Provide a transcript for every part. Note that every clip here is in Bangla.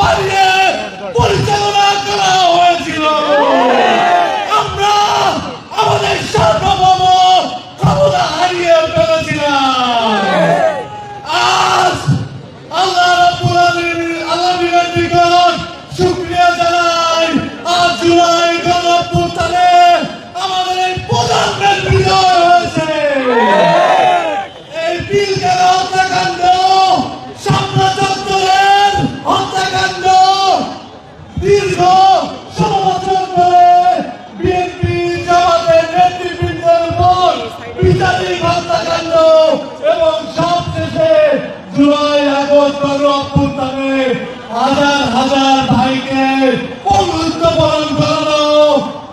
Somebody, হাজার হাজার ভাইকে পঙ্গুত্ব বরণ করানো,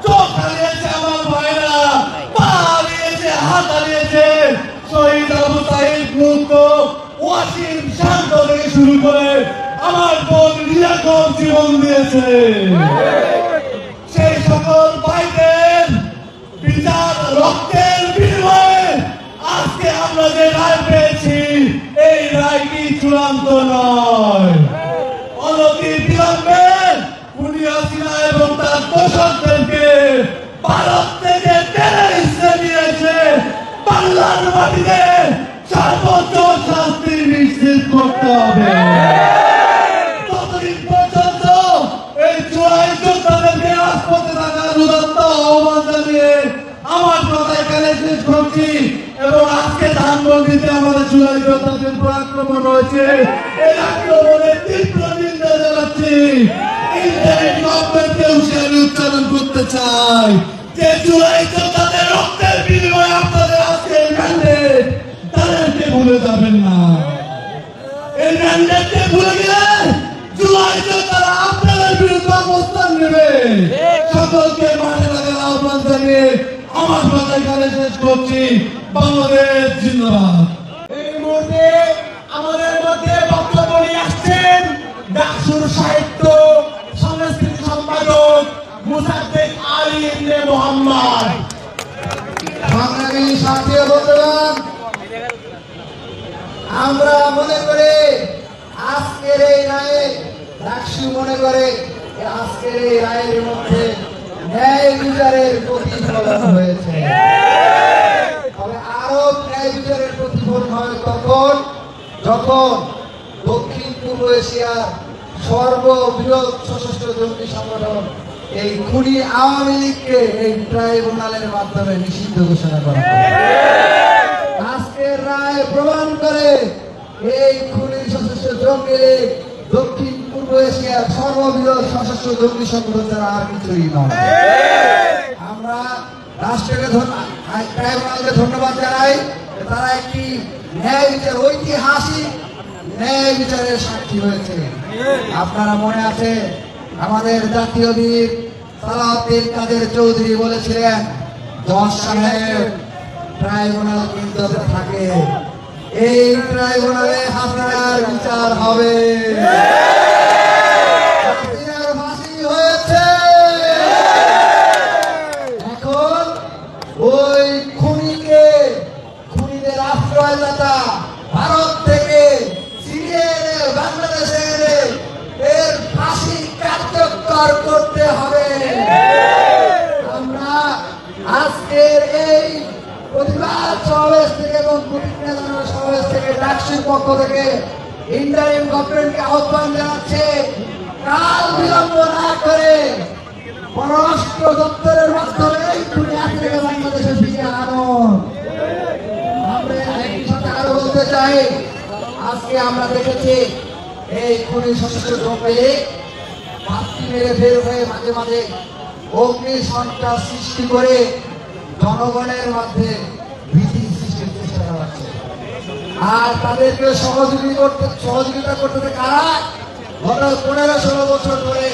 চোখ হারিয়েছে আমার ভাইরা, পা হারিয়েছে, হাত হারিয়েছে। শহীদ আবু মুক্ত ওয়াসিম শান্ত থেকে শুরু করে আমার বোন জীবন দিয়েছে। সেই সকল ভাইদের বিচার, রক্তের বিনিময়ে আজকে আমরা যে রায় পেয়েছি, এই রায়টি চূড়ান্ত নয়? তার ভারত থেকে হিসেবে নিয়েছে। বাংলার মাটিতে সর্বোচ্চ শাস্তি নিশ্চিত করতে হবে। আমার কথা এখানে করছি এবং আজকে ধানমন্ডিতে আমাদের চূড়াই আক্রমণ হয়েছে। এই আক্রমণের তীব্র নিন্দা জানাচ্ছি। যোদ্ধাদের রক্তের বিনিময়ে আপনাদের আজকে ম্যান্ডেট তাদেরকে আপনাদের বিরুদ্ধে অবস্থান নেবে। সকলকে মাঠে আমার শেষ করছি। বাংলাদেশ এই মুহূর্তে আমাদের মধ্যে বক্তব্য নিয়ে আসছেন ডাকসুর সাহিত্য মোহাম্মদ। সংগ্রামী সাথী বন্ধুগণ, আমরা মনে করে আজকের এই রায়ে রাকসু মনে করে আজকের এই রায়ের মধ্যে ন্যায় বিচারের প্রতিফলন হয়েছে। আরও ন্যায় বিচারের প্রতিফলন হয় তখন, যখন দক্ষিণ পূর্ব এশিয়ার সর্ববৃহৎ সশস্ত্র জঙ্গি সংগঠন এই খুনি আওয়ামী লীগকে এই ট্রাইব্যুনালের মাধ্যমে নিষিদ্ধ ঘোষণা করা আজকের রায় প্রমাণ করে এই খুনি সশস্ত্র জঙ্গি লীগ দক্ষিণ পূর্ব এশিয়ার সর্ববৃহৎ সশস্ত্র জঙ্গি সংগঠন ছাড়া আর কিছুই নয়। আমরা রাষ্ট্রকে ট্রাইব্যুনালকে ধন্যবাদ জানাই তারা একটি ন্যায় বিচার, ঐতিহাসিক ন্যায় বিচারের সাক্ষী হয়েছে। আপনারা মনে আছে আমাদের জাতীয় বীর সালাউদ্দিন কাদের চৌধুরী বলেছিলেন, দশ সাহেব ট্রাইব্যুনাল কিন্তু থাকে। এই ট্রাইব্যুনালে হাসিনার বিচার হবে। এখন ওই খুনিদের ভারত কার্যকর করতে হবে। আমরা আজকের এই প্রতিবাদ সমাবেশ থেকে এবং জানানোর সমাবেশ থেকে ডাকসুর পক্ষ থেকে ইন্টারিম গভর্নমেন্টকে আহ্বান জানাচ্ছে, কাল বিলম্ব না করে পররাষ্ট্র দপ্তরের মাধ্যমে এই থেকে বাংলাদেশে ফিরে আনুন আমরা একই সাথে আরও বলতে চাই। আজকে আমরা দেখেছি এই খুনি সশস্ত্র জঙ্গি পাত্রী মেরে বের হয়ে মাঝে মাঝে অগ্নি সন্ত্রাস সৃষ্টি করে জনগণের মধ্যে ভীতি সৃষ্টির চেষ্টা চালাচ্ছে আর তাদেরকে সহযোগী করতে সহযোগিতা করতে কারা? গত পনেরো ষোলো বছর ধরে